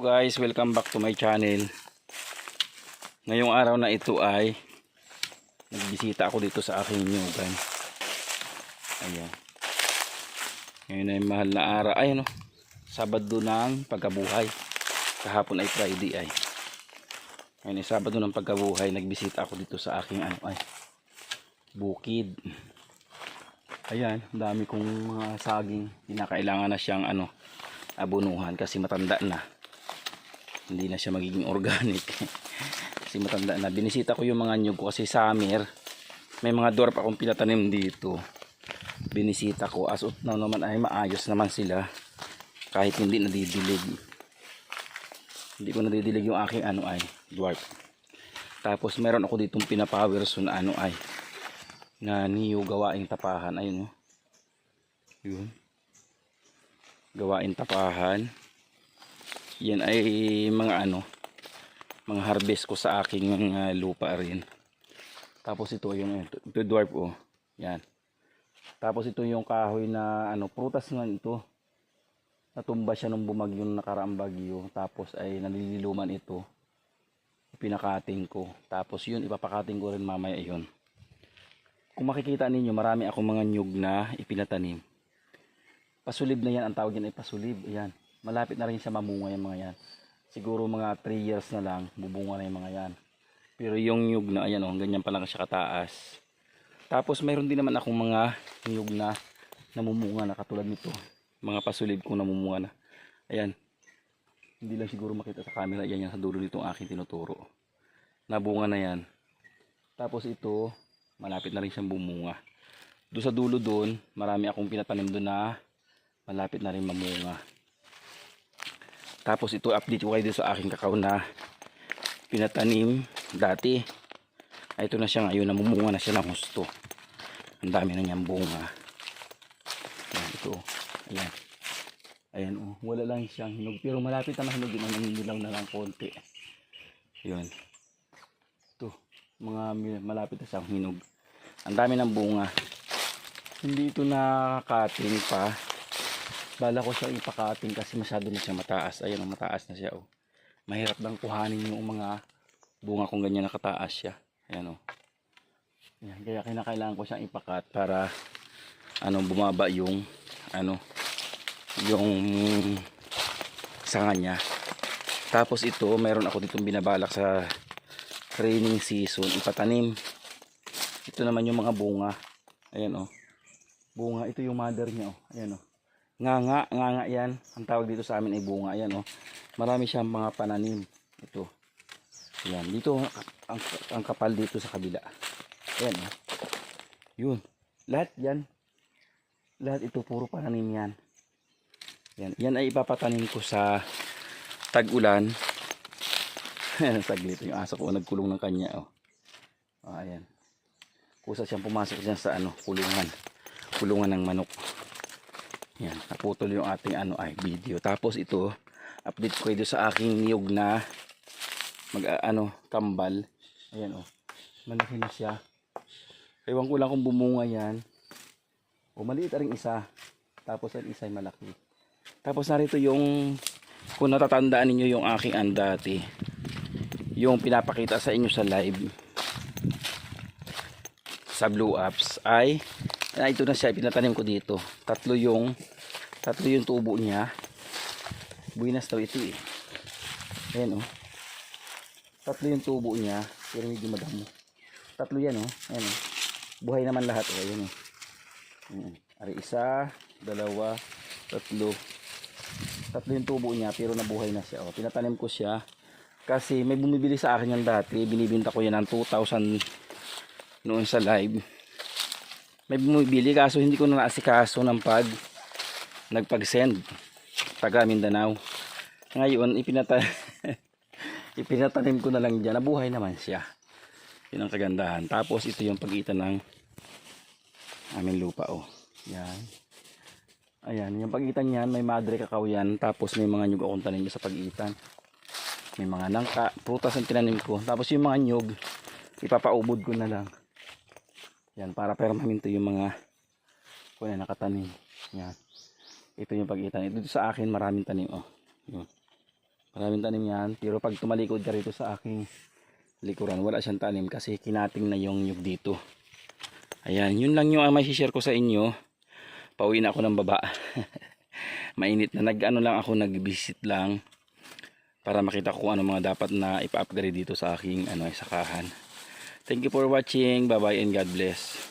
guys, welcome back to my channel. Ngayong araw na ito ay nagbisita ako dito sa aking nyugan. Ayan. Ngayon ay mahal na araw. Ay ano, Sabado ng pagkabuhay. Kahapon ay Friday ay. Ngayon ay Sabado ng pagkabuhay. Nagbisita ako dito sa aking ano ay bukid. Ayan, dami kong mga saging. Kinakailangan na siyang ano, abunuhan kasi matanda na hindi na siya magiging organic. Kasi matanda na. Binisita ko yung mga nyug ko kasi summer may mga dwarf akong pinatanim dito. Binisita ko. As of now naman ay maayos naman sila. Kahit hindi nadidilig. Hindi ko nadidilig yung aking ano ay dwarf. Tapos meron ako ditong pinapower so na ano ay na niyo gawaing tapahan. Ayun oh. yun. Gawain tapahan yan ay mga ano mga harvest ko sa aking mga lupa rin. Tapos ito yung ito, ito dwarf oh. Yan. Tapos ito yung kahoy na ano prutas nga ito. Natumba siya nung bumagyo nung nakaraang bagyo. Tapos ay nalililuman ito. Pinakating ko. Tapos yun ipapakating ko rin mamaya yun. Kung makikita ninyo marami akong mga nyug na ipinatanim. Pasulib na yan ang tawag yan ay pasulib. Ayan malapit na rin siya mamunga yung mga yan. Siguro mga 3 years na lang bubunga na yung mga yan. Pero yung nyug na ayan oh ganyan pa lang siya kataas. Tapos mayroon din naman akong mga nyug na namumunga na katulad nito. Mga pasulib kong namumunga na. Ayan. Hindi lang siguro makita sa camera yan yan sa dulo nitong aking tinuturo. Nabunga na yan. Tapos ito malapit na rin siyang bumunga. Doon sa dulo doon marami akong pinatanim doon na malapit na rin mamunga tapos ito update ko kayo dito sa aking kakao na pinatanim dati. Ay, ito na siya ngayon. Namumunga na siya ng husto. Ang dami na niyang bunga. Ayan, ito. Ayan. Ayan, oh. Wala lang siyang hinog. Pero malapit na mahinog. Naninilaw na lang konti. Yun. Ito. Mga malapit na siyang hinog. Ang dami ng bunga. Hindi ito nakakating pa. Bala ko siya ipakating kasi masyado na siya mataas. Ayan, mataas na siya. Oh. Mahirap lang kuhanin yung mga bunga kung ganyan nakataas siya. Ayan, oh. Ayan, kaya kinakailangan ko siyang ipakat para ano bumaba yung ano yung sanga niya. Tapos ito, meron ako ditong binabalak sa training season ipatanim. Ito naman yung mga bunga. Ayan oh. Bunga, ito yung mother niya oh. Ayan oh nganga, nganga yan. Ang tawag dito sa amin ay bunga. Ayan, oh. Marami siyang mga pananim. Ito. Ayan. Dito, ang, ang kapal dito sa kabila. Ayan, oh. Yun. Lahat yan. Lahat ito, puro pananim yan. Yan. Yan ay ipapatanim ko sa tag-ulan. Saglit. Yung aso ko nagkulong ng kanya, oh. oh ayan. Kusa siyang pumasok dyan sa ano, kulungan. Kulungan ng manok. Yan, naputol yung ating ano ay video. Tapos ito, update ko ito sa aking niyog na mag a- ano, kambal. Ayan oh. Malaki na siya. Ewan ko lang kung bumunga yan. O maliit ring isa. Tapos ang isa ay malaki. Tapos narito yung kung natatandaan ninyo yung aking andati. Yung pinapakita sa inyo sa live sa blue apps ay na ito na siya pinatanim ko dito. Tatlo yung tatlo yung tubo niya. Buinas daw ito eh. Ayan oh. Tatlo yung tubo niya pero medyo madamo tatlo yan oh. Ayan oh. Buhay naman lahat oh. Ayan oh. Ayan. Ari isa dalawa tatlo. Tatlo yung tubo niya pero nabuhay na siya oh. Pinatanim ko siya kasi may bumibili sa akin yan dati. Binibinta ko yan ng 2,000 noon sa live may bumibili kaso hindi ko na naasikaso ng pag nagpag-send. Taga Mindanao. Ngayon ipinata ipinatanim ko na lang dyan. Nabuhay naman siya. Yun ang kagandahan. Tapos ito yung pagitan ng aming lupa oh. Yan. Ayan yung pagitan yan may madre kakao yan. Tapos may mga nyug akong tanim sa pagitan. May mga nangka prutas ang tinanim ko. Tapos yung mga nyug ipapaubod ko na lang yan, para permanente yung mga kuya nakatanim. Yan. Ito yung pagitan. Ito sa akin maraming tanim. Oh. Yun. Maraming tanim yan. Pero pag tumalikod ka rito sa aking likuran, wala siyang tanim kasi kinating na yung nyug dito. Ayan, yun lang yung uh, may share ko sa inyo. Pauwi na ako ng baba. Mainit na. Nag-ano lang ako, nag-visit lang para makita ko ano mga dapat na ipa-upgrade dito sa aking ano, sakahan. Thank you for watching. Bye-bye and God bless.